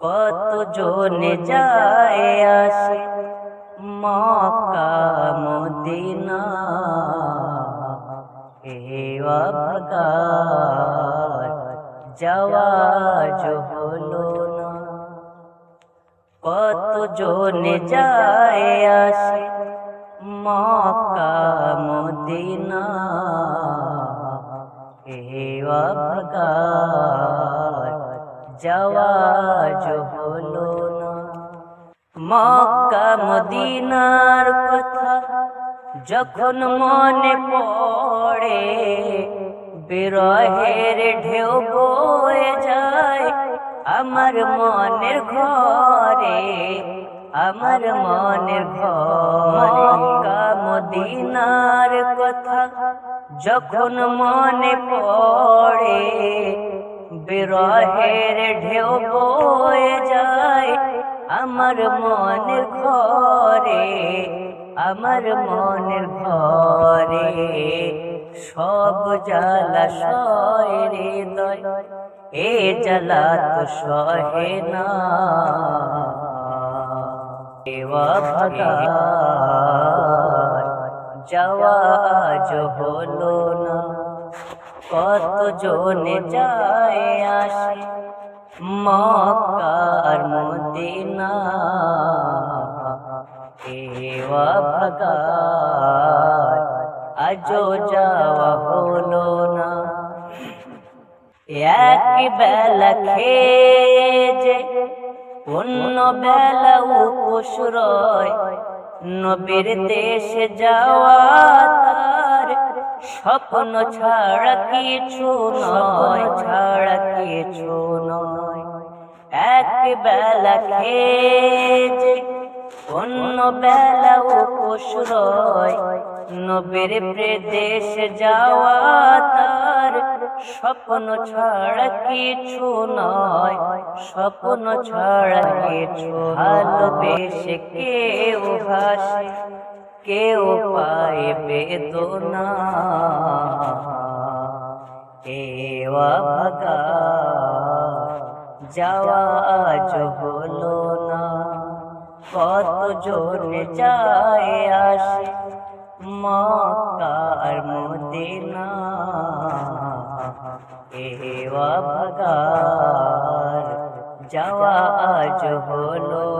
কত জনে যায় আসে মক্কা, মদিনা? এওয়া ভাগার যাওয়া হলো না। কত জনে যায় আসে মক্কা, মদিনা? এওয়া ভাগার যাওয়া হলো না। মক্কা মদিনার কথা যখন মনে পড়ে, বিরহের ঢেউ বয়ে যায় আমার মনের ঘরে, আমার মনের ঘরে। মদিনার কথা যখন মনে পড়ে বিরহের ঢেউ বয়ে যায় আমার মনের ঘরে, আমার মনের ঘরে। সব জ্বালা সয় হৃদয় এ জ্বালা তো সহে না। এওয়া ভাগার যাওয়া হলো না। কত জনে যায় আসে? মক্কার মদিনা। এওয়া ভাগার আজো যাওয়া হলো না। এক বেলা খেয়ে যে অন্য বেলা উপোস নবীর দেশে যাওয়া স্বপ্ন ছাড়া কিছু নয়, ছাড়া কিছু নয়। এক বেলা খেয়ে অন্য বেলা উপোস রয়। নবীর প্রদেশ যাওয়া তার স্বপ্ন ছাড়া কিছু নয়, স্বপ্ন ছাড়া কিছু ভালোবেসে কেউ ভাসে। কেউ পায় বেদনা। এওয়া ভাগা যাওয়া আজ হলো না। কত জনে যায় আসে মক্কার মদিনা। এওয়া ভাগার যাওয়া আজ হলো